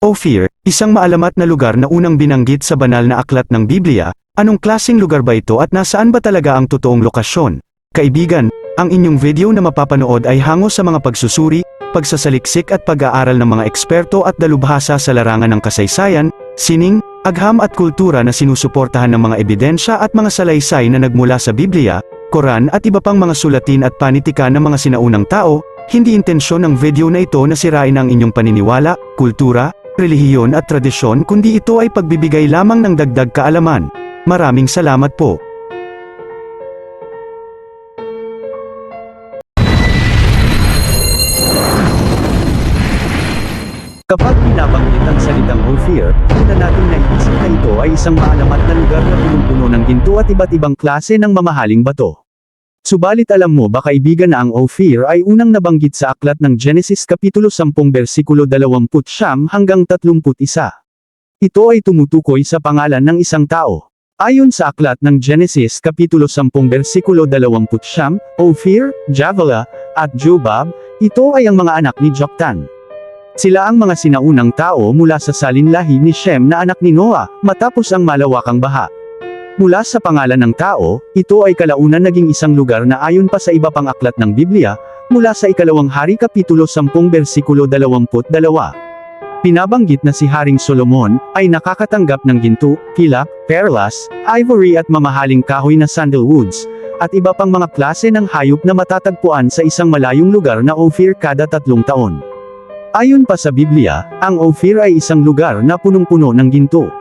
Ophir, isang maalamat na lugar na unang binanggit sa banal na aklat ng Biblia, anong klasing lugar ba ito at nasaan ba talaga ang totoong lokasyon? Kaibigan, ang inyong video na mapapanood ay hango sa mga pagsusuri, pagsasaliksik at pag-aaral ng mga eksperto at dalubhasa sa larangan ng kasaysayan, sining, agham at kultura na sinusuportahan ng mga ebidensya at mga salaysay na nagmula sa Biblia, Koran at iba pang mga sulatin at panitikan ng mga sinaunang tao, hindi intensyon ng video na ito na sirain ang inyong paniniwala, kultura, relihiyon at tradisyon kundi ito ay pagbibigay lamang ng dagdag kaalaman. Maraming salamat po. Kapag binabanggit ang salitang Ophir, una nating naiisip na ito ay isang maalamat na lugar na punong-puno ng ginto at iba't ibang klase ng mamahaling bato. Subalit alam mo ba kaibigan na ang Ophir ay unang nabanggit sa aklat ng Genesis Kapitulo 10 versikulo 20 hanggang 31. Ito ay tumutukoy sa pangalan ng isang tao. Ayon sa aklat ng Genesis Kapitulo 10 versikulo 20 Ophir, Javala, at Jobab, ito ay ang mga anak ni Joktan. Sila ang mga sinaunang tao mula sa salinlahi ni Shem na anak ni Noah, matapos ang malawakang baha. Mula sa pangalan ng tao, ito ay kalaunan naging isang lugar na ayon pa sa iba pang aklat ng Biblia, mula sa ikalawang hari kapitulo 10 versikulo 22. Pinabanggit na si Haring Solomon, ay nakakatanggap ng ginto, pilak, perlas, ivory at mamahaling kahoy na sandalwoods, at iba pang mga klase ng hayop na matatagpuan sa isang malayong lugar na Ophir kada tatlong taon. Ayon pa sa Biblia, ang Ophir ay isang lugar na punong-puno ng ginto.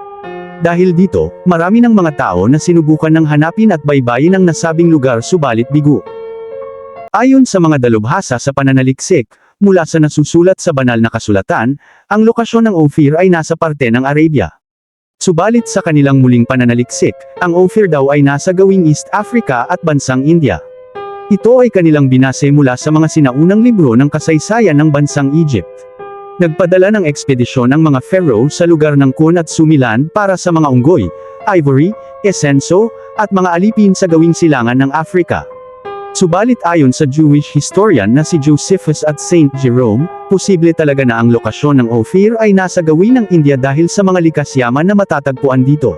Dahil dito, marami ng mga tao na sinubukan ng hanapin at baybayin ang nasabing lugar subalit bigo. Ayon sa mga dalubhasa sa pananaliksik, mula sa nasusulat sa banal na kasulatan, ang lokasyon ng Ophir ay nasa parte ng Arabia. Subalit sa kanilang muling pananaliksik, ang Ophir daw ay nasa gawing East Africa at bansang India. Ito ay kanilang binase mula sa mga sinaunang libro ng kasaysayan ng bansang Egypt. Nagpadala ng ekspedisyon ang mga pharaoh sa lugar ng Kun at Sumilan para sa mga unggoy, ivory, esenso, at mga alipin sa gawing silangan ng Africa. Subalit ayon sa Jewish historian na si Josephus at Saint Jerome, posible talaga na ang lokasyon ng Ophir ay nasa gawin ng India dahil sa mga likas yaman na matatagpuan dito.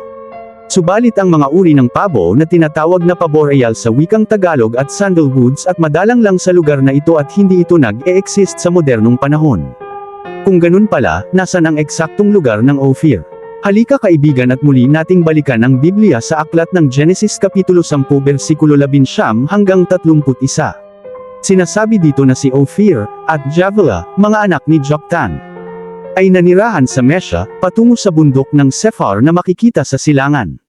Subalit ang mga uri ng pabo na tinatawag na paboreal sa wikang Tagalog at sandalwoods at madalang lang sa lugar na ito at hindi ito nag-e-exist sa modernong panahon. Kung ganun pala, nasan ang eksaktong lugar ng Ophir? Halika kaibigan at muli nating balikan ang Biblia sa aklat ng Genesis Kapitulo 10 versikulo 11 hanggang 31. Sinasabi dito na si Ophir, at Javala, mga anak ni Joktan, ay nanirahan sa Mesha, patungo sa bundok ng Sephar na makikita sa silangan.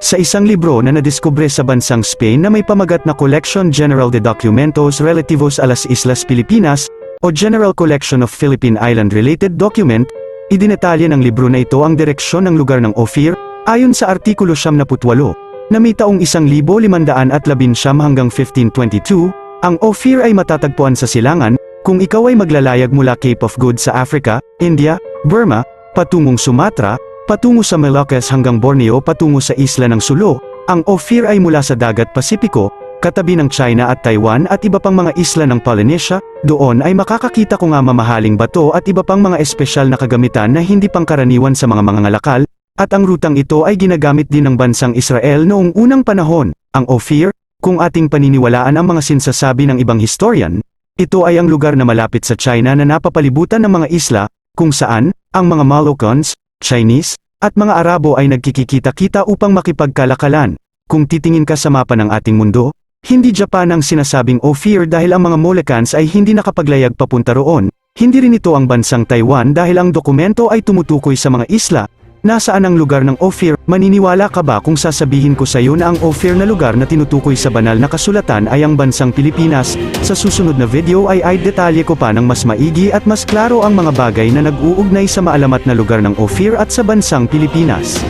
Sa isang libro na nadiskubre sa bansang Spain na may pamagat na Collection General de Documentos Relativos a las Islas Pilipinas, o General Collection of Philippine Island-Related Document, idinetalye ng libro na ito ang direksyon ng lugar ng Ophir, ayon sa Artikulo 78, na may taong 1519 hanggang 1522, ang Ophir ay matatagpuan sa silangan, kung ikaw ay maglalayag mula Cape of Good sa Africa, India, Burma, patungong Sumatra, patungo sa Moluccas hanggang Borneo patungo sa isla ng Sulu, ang Ophir ay mula sa dagat Pasipiko, katabi ng China at Taiwan at iba pang mga isla ng Polynesia, doon ay makakakita ko nga mamahaling bato at iba pang mga espesyal na kagamitan na hindi pangkaraniwan sa mga mga ngalakal, at ang rutang ito ay ginagamit din ng bansang Israel noong unang panahon, ang Ophir, kung ating paniniwalaan ang mga sinsasabi ng ibang historian, ito ay ang lugar na malapit sa China na napapalibutan ng mga isla, kung saan, ang mga Moluccans, Chinese, at mga Arabo ay nagkikita-kita upang makipagkalakalan. Kung titingin ka sa mapa ng ating mundo, hindi Japan ang sinasabing Ophir dahil ang mga Moluccans ay hindi nakapaglayag papunta roon, hindi rin ito ang bansang Taiwan dahil ang dokumento ay tumutukoy sa mga isla, Nasaan ang lugar ng Ophir? Maniniwala ka ba kung sasabihin ko sa iyo na ang Ophir na lugar na tinutukoy sa banal na kasulatan ay ang bansang Pilipinas? Sa susunod na video ay ay detalye ko pa ng mas maigi at mas klaro ang mga bagay na nag-uugnay sa maalamat na lugar ng Ophir at sa bansang Pilipinas.